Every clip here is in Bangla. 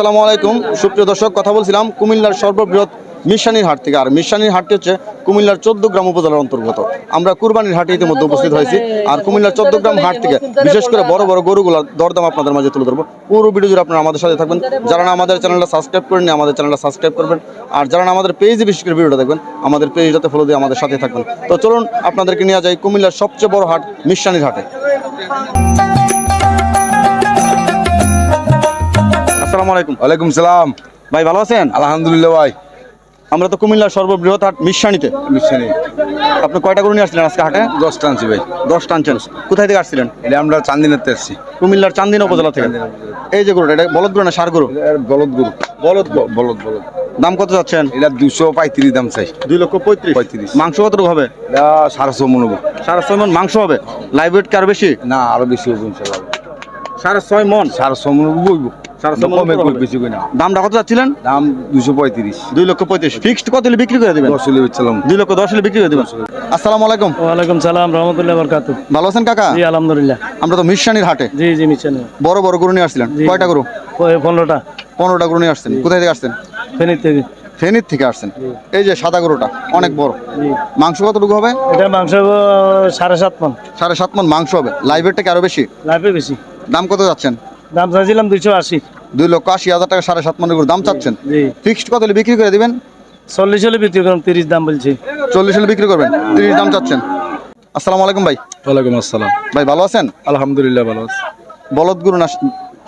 আসসালামু আলাইকুম। সুপ্রিয় দর্শক, কথা বলছিলাম কুমিল্লার সর্ববৃহৎ মিশানির হাট থেকে। আর মিশানির হাটটি হচ্ছে কুমিল্লার চোদ্দ গ্রাম উপজেলার অন্তর্গত। আমরা কুরবানির হাটে ইতিমধ্যে উপস্থিত হয়েছি। আর কুমিল্লার চোদ্দ গ্রাম হাট থেকে বিশেষ করে বড় বড় গরুগুলোর দরদাম আপনাদের মাঝে তুলে ধরবো। পুরো ভিডিও জুড়ে আপনারা আমাদের সাথে থাকবেন। যারা না আমাদের চ্যানেলটা সাবস্ক্রাইব করেননি, আমাদের চ্যানেলটা সাবস্ক্রাইব করবেন। আর যারা না আমাদের পেজে বিশেষ করে ভিডিওটা দেখবেন, আমাদের পেজটাতে ফলো দিয়ে আমাদের সাথে থাকবেন। তো চলুন, আপনাদেরকে নিয়ে যাই কুমিল্লার সবচেয়ে বড় হাট মিশানির হাটে। আসসালামু আলাইকুম। ওয়ালাইকুম সালাম। ভাই ভালো আছেন? আলহামদুলিল্লাহ ভাই। আমরা তো কুমিল্লার সর্ববৃহৎ হাট মিশানিতে। মিশনে। আপনি কয়টা গরু নিয়ে আসছিলেন আজকে হাটে? দশটা আনছি ভাই। দশটা আনছেন। কোথায় থেকে আসছিলেন? এটা আমরা চান্দিনাতে আসছি। কুমিল্লার চান্দিনা উপজেলা থেকে। এই যে গরুটা এটা বলদ গরু না সার গরু? বলদ গরু। বলদ বলদ বলদ। দাম কত যাচ্ছেন? এটা দুশো পঁয়ত্রিশ দাম চাই। দুই লক্ষ পঁয়ত্রিশ। পঁয়ত্রিশ। মাংস কতটুকু হবে? এটা সাড়ে ছয় মন হব। সাড়ে ছয় মন মাংস হবে? লাইভ ওয়েট কি আরও বেশি? না আরও বেশি হব সাড়ে ছয় মন? সাড়ে ছয় মন বইব কমে উপরে বেশি কই না দামটা কত যাচ্ছিলেন দাম দুশো পঁয়ত্রিশ। দুই লক্ষ পঁয়ত্রিশ। ফিক্সড কত হলে বিক্রি করে দিবেন? দশ হলে বেচলাম দুই লক্ষ দশ হলে বিক্রি করে দিবেন। আসসালামু আলাইকুম। ওয়ালাইকুম সালাম রহমতুল্লাহ বরকাত ভালো আছেন কাকা? জি আলহামদুলিল্লাহ। আমরা তো মিশানির হাটে। জি জি মিশন বড় বড় গরু নিয়ে আসছিলেন। জি। কয়টা গরু? পনেরোটা। পনেরোটা গরু নিয়ে আসছেন। কোথায় থেকে আসছেন? ফেনীর থেকে। ফেনীর থেকে আসছেন। এই যে সাদা গরুটা অনেক বড়। মাংস কতটুকু হবে? এটা মাংস সাড়ে সাত মন। সাড়ে সাত মন মাংস হবে। লাইভের থেকে আরও বেশি? বেশি। দাম কত যাচ্ছেন? দাম চাইছিলাম দুইশো আশি। দুই লক্ষ আশি হাজার টাকা সাড়ে সাত মনের গরু দাম চাচ্ছেন? ফিক্সড কত হলে বিক্রি করে দিবেন? চল্লিশ হলে বিক্রি করুন তিরিশ দাম বলছি। চল্লিশ হলে বিক্রি করবেন তিরিশ দাম চাচ্ছেন। আসসালামু আলাইকুম ভাই। ওয়ালাইকুম আসসালাম। ভাই ভালো আছেন? আলহামদুলিল্লাহ ভালো আছি। বলদ গরু না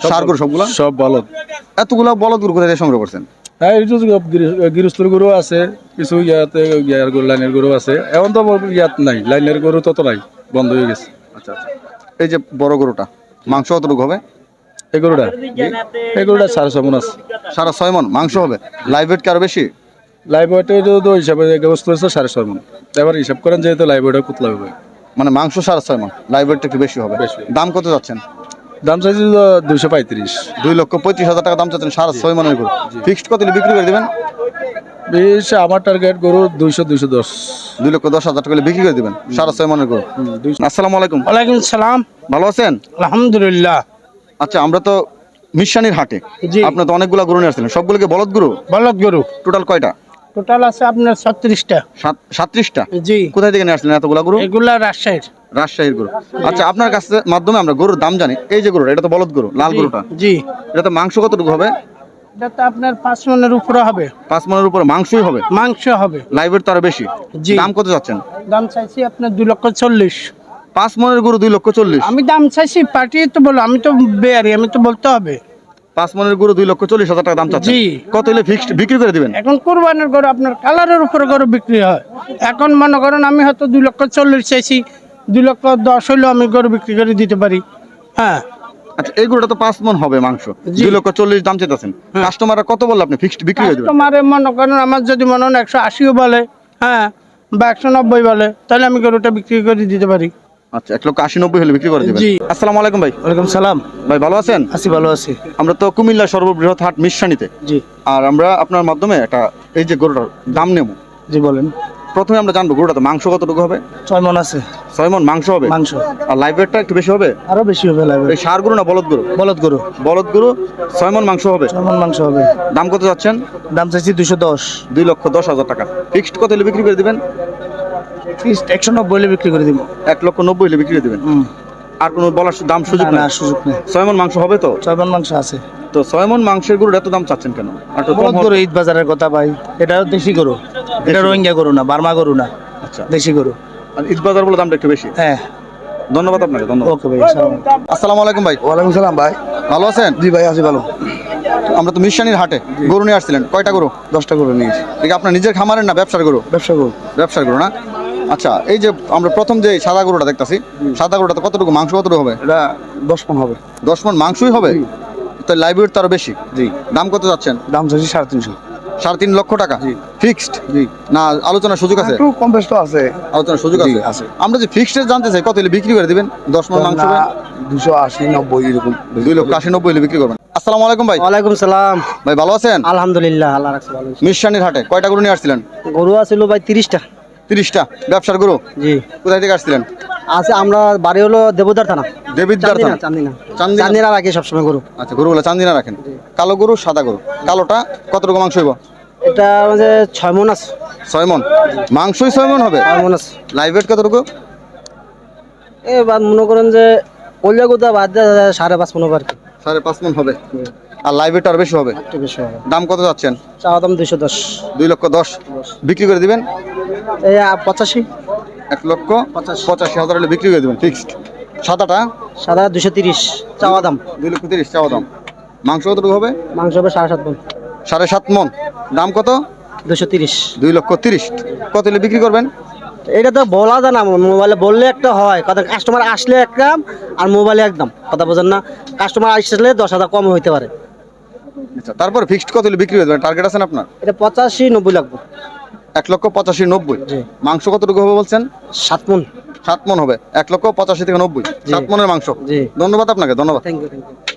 সার গরু সবগুলা? সব ভালো এতগুলা বলদ গরু কোথায় সংগ্রহ করছেন? হ্যাঁ এই গৃহস্থর গরু আছে কিছু ইয়াতে ইয়ার গরু লাইনের গরু আছে। এখন তো ইয়াত নাই লাইনের গরু তত নাই বন্ধ হয়ে গেছে। আচ্ছা আচ্ছা। এই যে বড় গরুটা মাংস কতটুকু হবে? এই গরুটা এই গরুটা সাড়ে ছয় মন আছে। সাড়ে ছয় মন মাংস হবে। লাইভ ওয়েট কি আরও বেশি? লাইভ ওয়েটে তো হিসাবে ব্যবস্থা হয়েছে সাড়ে ছয় মন। এবার হিসাব করেন যেহেতু লাইভ ওয়েটে কুতলা হবে। মানে মাংস সাড়ে ছয় মন লাইভ ওয়েটটা একটু বেশি হবে। বেশি। দাম কত যাচ্ছেন? দাম চাইছি দুইশো পঁয়ত্রিশ। দুই লক্ষ পঁয়ত্রিশ হাজার টাকা দাম চাচ্ছেন সাড়ে ছয় মনের গরু। ফিক্সড কত হলে বিক্রি করে দিবেন? বিশ আমার টার্গেট গরু দুইশো দুইশো দশ। দুই লক্ষ দশ হাজার টাকা হলে বিক্রি করে দিবেন সাড়ে ছয় মনের গরু। আসসালামু আলাইকুম। ওয়ালাইকুম সালাম। ভালো আছেন? আলহামদুলিল্লাহ। আচ্ছা আমরা তো মিশানির হাটে। আপনার তো অনেকগুলা গরু নিয়ে আসছিলেন। সবগুলো কি বলদ গরু? বলদ গরু। টোটাল কয়টা? টোটাল আছে আপনার ছত্রিশটা। সাতত্রিশটা? জি। কোথায় থেকে নিয়ে আসলেন এতগুলা গরু? এগুলা রাজশাহীর। রাজশাহীর গরু। আচ্ছা আপনার কাছে মাধ্যমে আমরা গরুর দাম জানি। এই যে গরুটা এটা তো বলদ গরু লাল গরুটা। জি। এটা তো মাংস কতটুকু হবে? এটা তো আপনার পাঁচ মনের উপরে হবে। পাঁচ মনের উপরে মাংসই হবে? মাংস হবে। লাইভের তো আরও বেশি। জি। দাম কত যাচ্ছেন দাম চাইছি আপনার দুই লক্ষ চল্লিশ। পাঁচ মনের গরু দুই লক্ষ চল্লিশ। আমি দাম চাইছি পার্টি তো বলো আমি তো বেয়ারি আমি তো বলতে হবে। পাঁচ মনের গরু দুই লক্ষ চল্লিশ হাজার টাকা দাম চাচ্ছেন। জি। কত হলে ফিক্সড বিক্রি করে দিবেন? এখন কোরবানের গরু আপনার কালারের উপরে গরু বিক্রি হয়। এখন মনে করেন আমি হয়তো দুই লক্ষ চল্লিশ চাইছি দুই লক্ষ দশ হইলেও আমি গরু বিক্রি করে দিতে পারি। হ্যাঁ। আচ্ছা এই গরুটা তো পাঁচ মন হবে মাংস। দুই লক্ষ চল্লিশ দাম চেতেছেন কাস্টমাররা কত বললে আপনি ফিক্সড বিক্রি করে দিবেন তোমারে মনে করেন আমার যদি মনে হয় একশো আশিও বলে হ্যাঁ বা একশো নব্বই বলে তাহলে আমি গরুটা বিক্রি করে দিতে পারি। আচ্ছা এক লক্ষ আশি নব্বই হলে বিক্রি করে দিবেন। আসসালামু আলাইকুম ভাই। ওয়ালাইকুম সালাম। ভাই ভালো আছেন? আছি ভালো আছি। আমরা তো কুমিল্লা সর্ববৃহৎ হাট মিশানিতে। জি। আর আমরা আপনার মাধ্যমে একটা এই যে গরুটার দাম নেব। জি বলেন। প্রথমে আমরা জানব গরুটা তো মাংস কতটুকু হবে? ছয় মন আছে। ছয় মন মাংস হবে? মাংস। আর লাইভ রেটটা একটু বেশি হবে? আরও বেশি হবে লাগবে এই সার গরু না বলদ গরু? বলদ গরু। বলদ গরু ছয় মন মাংস হবে। ছয় মন মাংস হবে। দাম কত যাচ্ছেন? দাম চাইছি দুশো দশ। দুই লক্ষ দশ হাজার টাকা। ফিক্সড কত হলে বিক্রি করে দিবেন? ফিক্সড একশো নব্বই হলে বিক্রি করে দিব। এক লক্ষ নব্বই হলে বিক্রি করে দিবেন? আর কোনো বলার দাম সুযোগ না, নেই? সুযোগ নেই। ছয় মন মাংস হবে তো? ছয় মন মাংস আছে। তো ছয় মন মাংসের গরুর এত দাম চাচ্ছেন কেন? আর। গরু ঈদ বাজারের কথা ভাই। এটা দেশি গরু। এটা রোহিঙ্গা গরু না বার্মা গরু না। আচ্ছা। দেশি গরু। আর ঈদ বাজার বলে দামটা একটু বেশি? হ্যাঁ। ধন্যবাদ আপনাকে ধন্যবাদ। ওকে ভাই সালাম আসসালামু আলাইকুম ভাই। ওয়ালাইকুম সালাম ভাই। ভালো আছেন? জি ভাই আছি ভালো। আমরা তো মিশানির হাটে গরু নিয়ে আসছিলেন। কয়টা গরু? দশটা গরু নিয়েছি এটা আপনার নিজের খামারের না ব্যবসার গরু? ব্যবসা করুন ব্যবসার গরু না? আচ্ছা এই যে আমরা প্রথম যে সাদা গরুটা দেখতাছি সাদা গরুটা তো কতটুকু মাংস কতটুকু হবে? এটা দশ পন হবে। দশ মন মাংসই হবে? তো লাইব্রেরি তো আরও বেশি? জি। দাম কত যাচ্ছেন? দাম চাইছি সাড়ে তিনশো। সাড়ে তিন লক্ষ টাকা? ফিক্সড না আলোচনার সুযোগ আছে? একটু কম বেশ তো আছে। আলোচনার সুযোগ আছে? আছে। আমরা যে ফিক্সড জানতে চাই কত হলে বিক্রি করে দিবেন? দশ মন মাংস দুশো আশি নব্বই এরকম। দুই লক্ষ আশি নব্বই হলে বিক্রি করবেন। আসসালামু আলাইকুম ভাই। ওয়ালাইকুম সালাম। ভাই ভালো আছেন? আলহামদুলিল্লাহ আল্লাহ রাখছে ভালো মিশানির হাটে কয়টা গরু নিয়ে আসছিলেন? গরু আছিল ভাই তিরিশটা। তিরিশটা ব্যবসার গরু। জি। কোথায় থেকে আসছিলেন? আছে আমরা বাড়ি হলো দেবদার থানা। চান্দিনা থানা? চান্দিনা। চান্দিনা? রাখি সবসময় গরু। আচ্ছা গরুগুলো চান্দিনা রাখেন। কালো গরু সাদা গরু? কালোটা কতটুকু মাংস হইব? এটা আমাদের ছয় মন আছে। ছয় মন। মাংসই ছয় মন হবে? ছয় মন আছে। লাইভ ওয়েট কতটুকু? এবার মনে করেন যে কলিয়া গোদা বাদ দিয়ে সাড়ে পাঁচ মন হবে আর কি। সাড়ে পাঁচ মন হবে। আর লাইভ আর বেশি হবে? বেশি হবে। দাম কত যাচ্ছেন? চাওয়া দাম দুইশো দশ। দুই লক্ষ দশ? বিক্রি করে দিবেন? এই পঁচাশি। এক লক্ষ পঁচাশি। পঁচাশি হাজার হলে বিক্রি করে দেবেন ফিক্সড সাদাটা? সাদা দুশো তিরিশ চাওয়া দাম। দুই লক্ষ তিরিশ চাওয়া দাম। মাংস কতটুকু হবে? মাংস হবে সাড়ে সাত মন। সাড়ে সাত মন। দাম কত? দুশো তিরিশ। দুই লক্ষ তিরিশ। কত হলে বিক্রি করবেন? এটা তো বলা যায় না মোবাইলে বললে একটা হয়। কথা কাস্টমার আসলে এক দাম আর মোবাইলে একদম কথা বোঝেন না? কাস্টমার আসলে দশ হাজার কম হইতে পারে। আচ্ছা তারপর ফিক্সড কত হলে বিক্রি হয়ে টার্গেট আছেন আপনার? এটা পঁচাশি নব্বই লাগবে। এক লক্ষ পঁচাশি নব্বই? জি। মাংস কতটুকু হবে বলছেন? সাত মন। সাত মন হবে। এক লক্ষ পঁচাশি থেকে নব্বই। সাত মনের মাংস। জি। ধন্যবাদ আপনাকে ধন্যবাদ। Thank you thank you